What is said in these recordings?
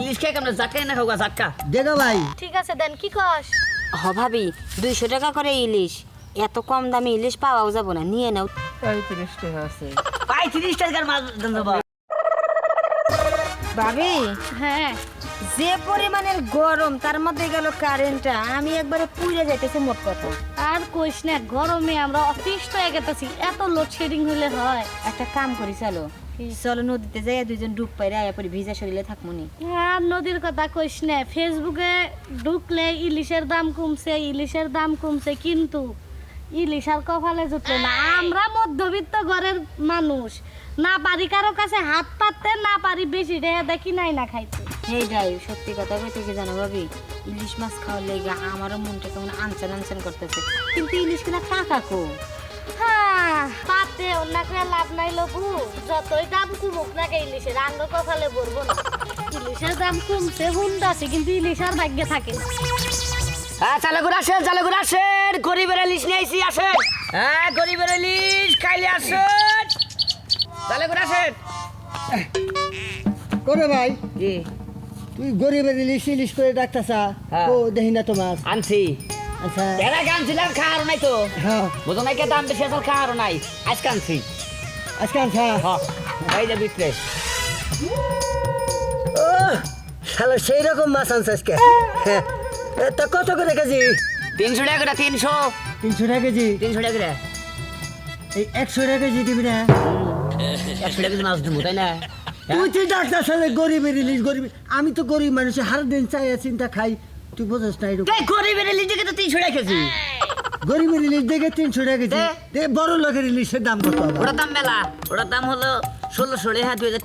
ইলিশ খেয়ে কেমন জাক্কা না খাওয়া জাক্কা দেখা ভাই। ঠিক আছে দেন কি কস? হ ভাবি দুইশো টাকা করে ইলিশ। এত কম দামে ইলিশ পাওয়াও যাব না নিয়ে নাও। পঁয়ত্রিশ টাকা আছে। পাই তিরিশ টাকার মাছ দেন ভাবি হ্যাঁ। যে পরিমাণের গরম তার মধ্যে গেল কারেন্টটা আমি একবারে পুড়ে যাইতেছি মোট কথা। আর কইস না গরমে আমরা অতিষ্ঠ হয়ে গেতেছি এত লোডশেডিং হলে হয়। একটা কাম করি চলো। চলো নদীতে যাই দুইজন ডুব পাইরে আয়া পরে ভিজা শরীরে থাকব নি আর নদীর কথা কইস না ফেসবুকে ঢুকলে ইলিশের দাম কমছে ইলিশের দাম কমছে কিন্তু ইলিশ আর কপালে জুটলো না। আমরা মধ্যবিত্ত ঘরের মানুষ না পারি কারও কাছে হাত পাততে না পারি বেশি রেহা দেখি নাই না খাইতে। সেইটাই সত্যি কথা কইতে কি জানো ভাবি? ইলিশ মাছ খাওয়ার লেগে আমারও মনটা কেমন আনচান আনচান করতেছে। কিন্তু ইলিশ কিনা টাকা কো হ্যাঁ পাতে অন্য করে লাভ নাই লবু। যতই দাম কমুক না কে ইলিশের আঙ্গ কপালে বলব না। ইলিশের দাম কমছে হুন্দাছে কিন্তু ইলিশার ভাগ্যে থাকে না। হ্যাঁ চালু করে আসেন চালু করে আসেন। গরিবের ইলিশ নিয়ে আইসি আসেন। হ্যাঁ গরিবের ইলিশ খাইলে আসেন। চালু করে আসেন। করে ভাই জি তুই গরিবের ইলিশ ইলিশ করে ডাকতাছা। হ্যাঁ। ও দেখি না তোমার। আনছি। আচ্ছা। এরা খাওয়ার নাই তো। হ্যাঁ। বুঝো নাই কে দাম বেশি আসল খাওয়ার নাই। হ্যাঁ এই যে বিক্রে। ও শালা সেই রকম মাছ আনছে আজকে। হ্যাঁ। তা কত করে কেজি? তিনশো টাকা করে তিনশো। তিনশো টাকা কেজি? তিনশো টাকা করে। এই একশো টাকা কেজি দিবি না? একশো টাকা করে মাছ দেবো তাই না? তুই ডাক্তার গরিবের ইলিশ গরিব আমি তো গরিব মানুষ হার দিন চাই চিন্তা খাই। তুই বোঝাস না এরকম। গরিবের ইলিশ দেখে তো তিনশো টাকা কেজি গরিবের ইলিশ দেখে তিনশো। দে। বড় লোকের ইলিশের দাম কত? ওটার দাম মেলা। ওটার দাম হলো ষোলোশো হ্যাঁ দুই হাজার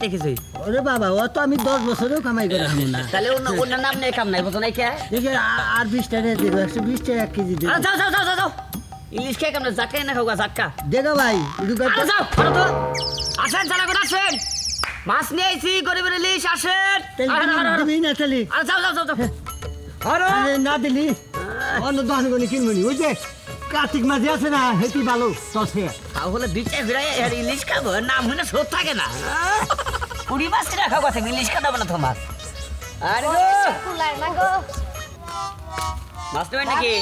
ওরে বাবা ও তো আমি দশ বছরেও কামাই করে না। তাহলে অন্য অন্য নাম নেই কাম নাই বুঝো নাই কে? দেখে আর বিশ টাকা দেবো একশো বিশ টাকা এক কেজি দেবো যাও যাও যাও যাও ইলিশ খেয়ে কেমন জাক্কা না খাওয়া জাক্কা দেখা ভাই যাও তো। আসেন চালা করে আসেন। মাছ নিয়ে আইছি গরিবের ইলিশ আসেন। যাও যাও যাও আরে না দিলি। অন্য দোকান করে কিনবো নি ওই কার্তিক মাঝে আছে না হেঁটি ভালো সসে তাহলে বিচে ঘুরাই এর ইলিশ খাব নাম হলে শোধ থাকে না। কুড়ি মাছ কিনা কথা ইলিশ খাব না তোমার। আরে গো। কুলায় না গো। মাছ নেবেন নাকি?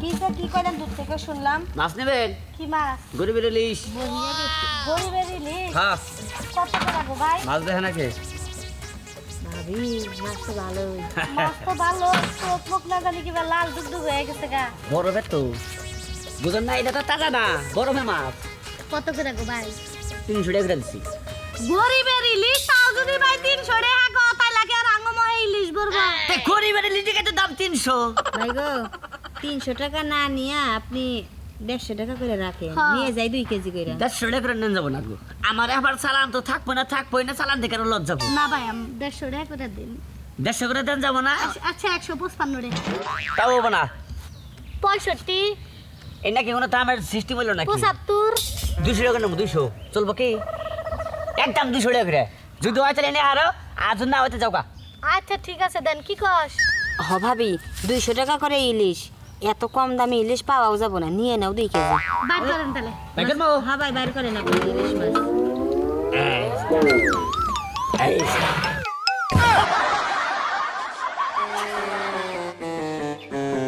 কি যে কি করেন দূর থেকে শুনলাম। মাছ নেবেন? কি মাছ? গরিবের ইলিশ। গরিবের ইলিশ। হ্যাঁ কত টাকা ভাই? মাছ দেখে নাকি? ভাবি মাছ তো ভালো মাছ তো ভালো চোখ মুখ না জানি কিবা লাল ডুগডুগ হয়ে গেছে গা। বরফের তো বুঝেন না এটা তো তাজা না। বরফের মাছ কত করে গো ভাই তিনশো টাকা। করে দিচ্ছি গরিবের ইলিশ তাও যদি ভাই তিনশো টাকা গো তাই লাগে আর আঙ্গমহে ইলিশ বলব গরিবের ইলিশ তো দাম তিনশো ভাই গো তিনশো টাকা না নিয়ে আপনি দেড়শো টাকা করে রাখেন। হ্যাঁ। নিয়ে যাই দুই কেজি করে দেড়শো টাকা করে নেন যাব না আমার আবার চালান তো থাকব না থাকব না চালান থেকে লজ যাব না ভাই আমি দেড়শো টাকা করে দিন। দেড়শো করে দেন যাব না? আচ্ছা একশো পঁচপান্ন টাকা তাও হব না? পঁয়ষট্টি। এই নাকি কোনো দামের সিস্টেম হইল নাকি? পঁচাত্তর। দুশো টাকা নেব দুশো চলবো কি? একদম দুশো টাকা করে। যদি হয় তাহলে এনে আরও আজ না হইতে যাও আচ্ছা ঠিক আছে দেন কি কস? হ ভাবি দুইশো টাকা করে ইলিশ। এত কম দামে ইলিশ পাওয়াও যাব না নিয়ে নাও দুই কেজি। বাইর করেন তাহলে। দেখেন মো। হ্যাঁ ভাই বাইর করেন আপনি ইলিশ মাছ।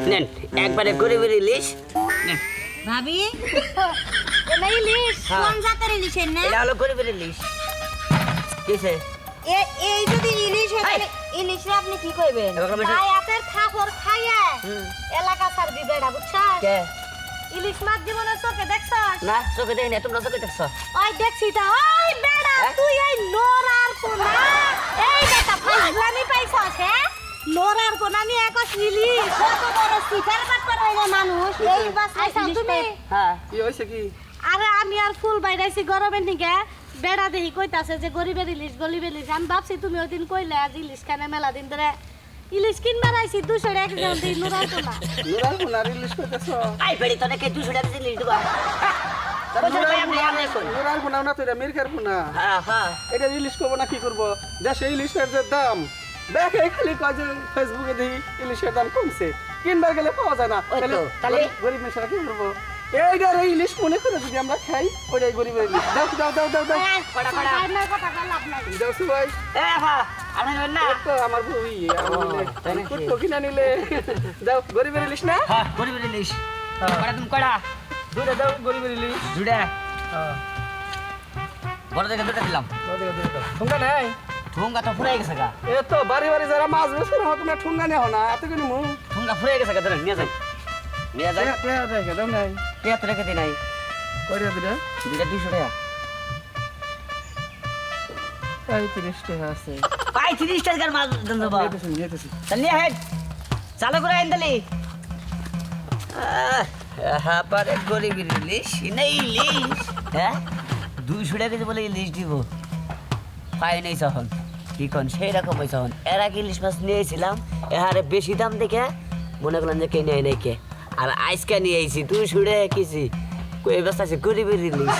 নেন একবারে গরিবের ইলিশ। নেন। ভাবি? এটা ইলিশ হ্যাঁ। কোন জাতের ইলিশের না এটা হলো গরিবের ইলিশ। কিসে এ- এই যদি ইলিশ হয়! তাহলে ইলিশে আপনি কি কইবেন ভাই খাইয়া এলাকা সারবি বেড়া বুঝছস কে? ইলিশ মাছ জীবনে চোখে দেখছস? না চোখে দেখি না তোমরা চোখে দেখছ ওই দেখছি তা ওই বেড়া হ্যাঁ? তুই এই নোরার কোনা। এই বেটা পাইছস হ্যাঁ? নোরার কোনা নিয়ে একস ইলিশ। কত বড় সিফার পাট করে হইলে মানুষ। এই বাস আইছা তুমি? হ্যাঁ। কি হয়েছে কি? আরে আমি আর ফুল বাইরাইছি গরমের নিকে বেড়া দেখি কইতাছে যে গরিবের ইলিশ গরিবের ইলিশ। আমি ভাবছি তুমি ওই দিন কইলে আজ ইলিশ খানে মেলা দিন ধরে ইলিশ কিনবার আইছি দুশো টাকা কেজি দিই নোরার কোনা নুরাল কোনার ইলিশ করতেছ আই পেড়ি তো নাকি দুশো টাকা ইলিশ দেবো। নুরাল কোনা না তো এটা মিরকার কোনা হ্যাঁ হ্যাঁ এটা ইলিশ করব না কি করব? দেশে ইলিশের যে দাম দেখে খালি কয় যে ফেসবুকে দেখি ইলিশের দাম কমছে। কিনবার গেলে পাওয়া যায় না। তাহলে তাহলে- গরিব মানুষরা কি করব? এইটার এই ইলিশ মনে করে যদি আমরা খাই ওইটাই গরিবের ইলিশ। দাও দাও দাও দাও দাও। কথা লাভ নাই। দাও হ্যাঁ আমার কিনা নিলে। যাও গরিবের ইলিশ না? গরিবের ইলিশ কয়টা তুমি কয়টা? দুইটা দাও গরিবের ইলিশ দুটা হ্যাঁ। বড় দেখে দুটা দিলাম। ঠুঙ্গা নেই? ঠুঙ্গা তো ফুরাই গেছে গা। এ তো বাড়ি বাড়ি যারা মাছ বেছে না তোমরা ঠুঙ্গা নেও না। এত কিনি মু? ঠুঙ্গা ফুরাই গেছে গা ধরেন নিয়ে যাই। নিয়ে যাই। দেখে দাও নাই। পেঁয়াজ রেখে দিই নাই। দিলে? দুটা দুইশো টাকা। পঁয়ত্রিশ টাকা আছে। পাই টাকার মাছ দেন দেবো। নিয়েতেছি নিয়েতেছি চল নিয়ে হেড চালু করে আইন তালি হ্যাঁ গরিবের ইলিশ। না ইলিশ। হ্যাঁ? দুইশো টাকা বলে ইলিশ দিব। পাই নাই তখন। কি কন? সেই রকম হয়েছে তখন। এর আগে ইলিশ মাছ নিয়েছিলাম। এহারে বেশি দাম দেখে মনে করলাম যে কে নেয় নাই কে। আর আজকে নিয়ে আইছি দুইশো টাকা কেজি। কই ব্যস্ত আছে গরিবের ইলিশ।